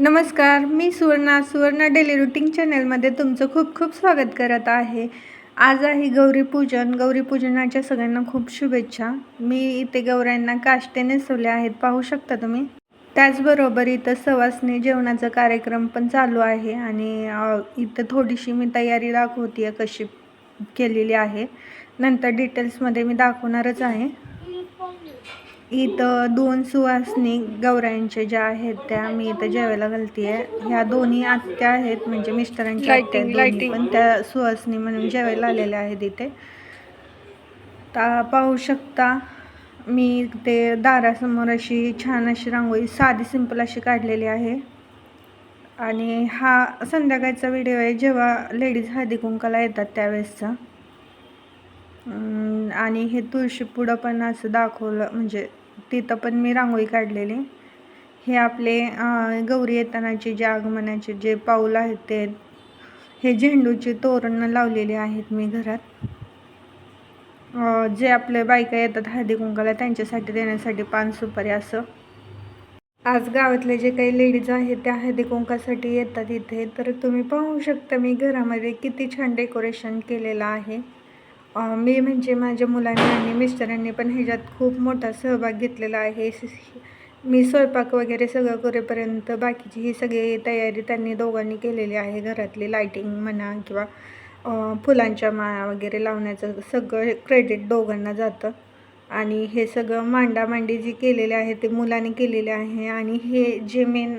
नमस्कार मी Suvarna Suvarna daily routine चॅनलमध्ये तुमचं खूप खूप स्वागत करत आहे. आज आहे गौरीपूजन गौरीपूजनाच्या सगळ्यांना खूप शुभेच्छा. मी इथे गौऱ्यांना काष्टे नेसवले आहेत. पाहू शकता तुम्ही? त्याचबरोबर इथं सवासने जेवणाचा कार्यक्रम पण चालू आहे आणि इथं थोडीशी मी तयारी दाखवते आहे कशी केलेली आहे. नंतर डिटेल्समध्ये मी दाखवणारच आहे. इथं दोन सुवासनी गौरांच्या ज्या आहेत त्या मी इथं जेवायला घालते आहे ह्या दोन्ही आत्या आहेत म्हणजे मिस्टरांच्या आत्या दोन्ही. पण त्या सुवासनी म्हणून जेवायला आलेल्या आहेत इथे. ता पाहू शकता मी ते दारासमोर अशी छान अशी रांगोळी साधी सिंपल अशी काढलेली आहे. आणि हा संध्याकाळचा व्हिडिओ आहे जेव्हा लेडीज हळदी कुंकाला येतात त्यावेळेसचा. आणि हे तुळशी पुढं पण असं दाखवलं म्हणजे तिथं पण मी रांगोळी काढलेली. हे आपले गौरी येतानाचे जे आगमनाचे जे पाऊल आहेत ते हे झेंडूची तोरणं लावलेली आहेत मी घरात. जे आपले बायका येतात हळदी कुंकाला त्यांच्यासाठी देण्यासाठी पान सुपारी असं. आज गावातले जे काही लेडीज आहेत त्या हळदी कुंकासाठी येतात इथे. तर तुम्ही पाहू शकता मी घरामध्ये किती छान डेकोरेशन केलेलं आहे. मी म्हणजे माझ्या मुलांनी आणि मिस्टरांनी पण ह्याच्यात खूप मोठा सहभाग घेतलेला आहे. मी स्वयंपाक वगैरे सगळं करेपर्यंत बाकीची ही सगळी तयारी त्यांनी दोघांनी केलेली आहे. घरातली लायटिंग म्हणा किंवा फुलांच्या माळा वगैरे लावण्याचं सगळं क्रेडिट दोघांना जातं. आणि हे सगळं मांडामांडी जी केलेले आहे ते मुलाने केलेले आहे. आणि हे जे मेन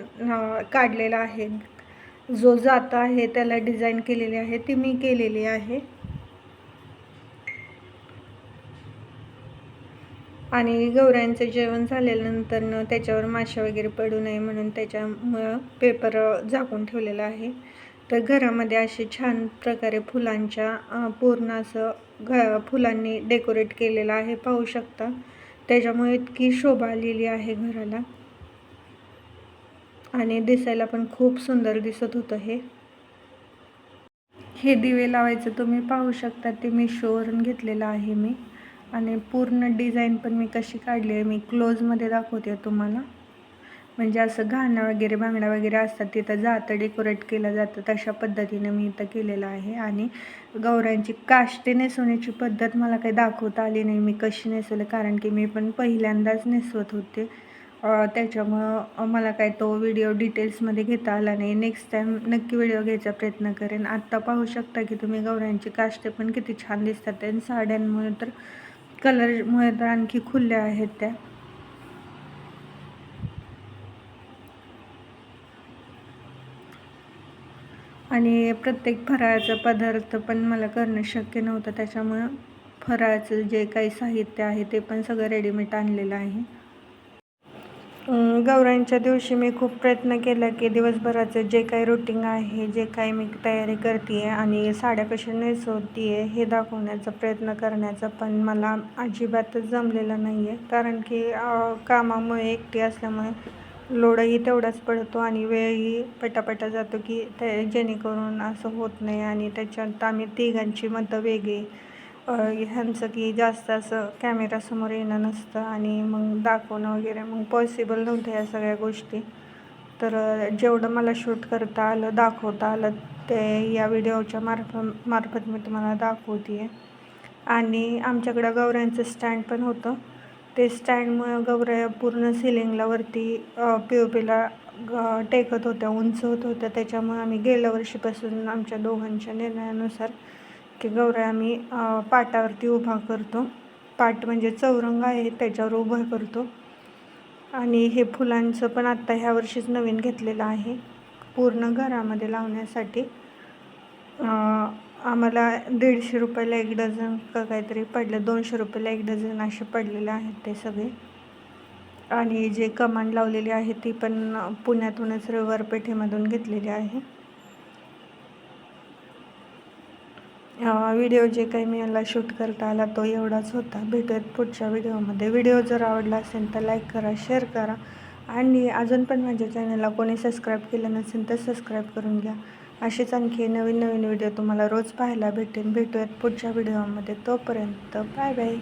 काढलेलं आहे जो जाता आहे त्याला डिझाईन केलेली आहे ती मी केलेली आहे. आणि गौऱ्यांचं जेवण झाल्यानंतर त्याच्यावर माशा वगैरे पडू नये म्हणून त्याच्यामुळं पेपर झाकून ठेवलेला आहे. तर घरामध्ये असे छान प्रकारे फुलांच्या पूर्ण असं घ फुलांनी डेकोरेट केलेलं आहे पाहू शकता. त्याच्यामुळे इतकी शोभा आलेली आहे घराला. आणि दिसायला पण खूप सुंदर दिसत होतं हे. हे दिवे लावायचं तुम्ही पाहू शकता ते मी शोवरून घेतलेलं आहे मी. आणि पूर्ण डिझाईन पण मी कशी काढली आहे मी क्लोजमध्ये दाखवते तुम्हाला. म्हणजे असं घाणं वगैरे बांगड्या वगैरे असतात तिथं जातं डेकोरेट केलं जातं तशा पद्धतीनं मी इथं केलेलं आहे. आणि गौरांची काष्टे नेसवण्याची पद्धत मला काही दाखवता आली नाही मी कशी नेसवले कारण की मी पण पहिल्यांदाच नेसवत होते. त्याच्यामुळं मला काय तो व्हिडिओ डिटेल्समध्ये घेता आला नाही. नेक्स्ट टाईम नक्की व्हिडिओ घ्यायचा प्रयत्न करेन. आत्ता पाहू शकता की तुम्ही गौरांची काष्टे पण किती छान दिसतात. आणि साड्यांमुळे तर कलरमुळे तर आणखी खुल्या आहेत त्या. आणि प्रत्येक फराळाचा पदार्थ पण मला करणं शक्य नव्हतं त्याच्यामुळं फराळाचं जे काही साहित्य आहे ते पण सगळं रेडीमेड आणलेलं आहे. गौरांच्या दिवशी मी खूप प्रयत्न केला की दिवसभराचं जे काही रुटीन आहे जे काही मी तयारी करते आहे आणि साड्या कशा नेसवते आहे हे दाखवण्याचा प्रयत्न करण्याचा पण मला अजिबातच जमलेलं नाही आहे कारण की कामामुळे एकटी असल्यामुळे लोडही तेवढाच पडतो आणि वेळही पटापटा जातो की ते जेणेकरून असं होत नाही आणि त्याच्यात आम्ही तिघांची मतं वेगळी. ह्यांचं की जास्त असं कॅमेरासमोर येणं नसतं आणि मग दाखवणं वगैरे मग पॉसिबल नव्हतं या सगळ्या गोष्टी. तर जेवढं मला शूट करता आलं दाखवता आलं ते या व्हिडिओच्या मार्फ मार्फत मी तुम्हाला दाखवते आहे आणि आमच्याकडं गौऱ्यांचं स्टँड पण होतं. ते स्टँडमुळं गौऱ्या पूर्ण सिलिंगला वरती पी ओ पीला टेकत होत्या उंच होत होत्या. त्याच्यामुळे आम्ही गेल्या वर्षीपासून आमच्या दोघांच्या निर्णयानुसार की गौऱ्या आम्ही पाटावरती उभा करतो. पाट म्हणजे चौरंग आहे त्याच्यावर उभा करतो. आणि हे फुलांचं पण आत्ता ह्या वर्षीच नवीन घेतलेलं आहे. पूर्ण घरामध्ये लावण्यासाठी. आम्हाला दीडशे रुपयाला एक डझन का काहीतरी पडलं दोनशे रुपयाला एक डझन असे पडलेले आहेत ते सगळे. आणि जे कमान लावलेली आहे ती पण पुण्यातूनच रविवार पेठेमधून घेतलेली आहे. व्हिडिओ जे काही मी याला शूट करता आला तो एवढाच होता. भेटूयात पुढच्या व्हिडिओमध्ये. व्हिडिओ जर आवडला असेल तर लाईक करा शेअर करा. आणि अजून पण माझ्या चॅनलला कोणी सबस्क्राईब केलं नसेल तर सबस्क्राईब करून घ्या. असेच आणखी नवीन नवीन व्हिडिओ तुम्हाला रोज पाहायला भेटेल भेटूयात पुढच्या व्हिडिओमध्ये. तोपर्यंत बाय बाय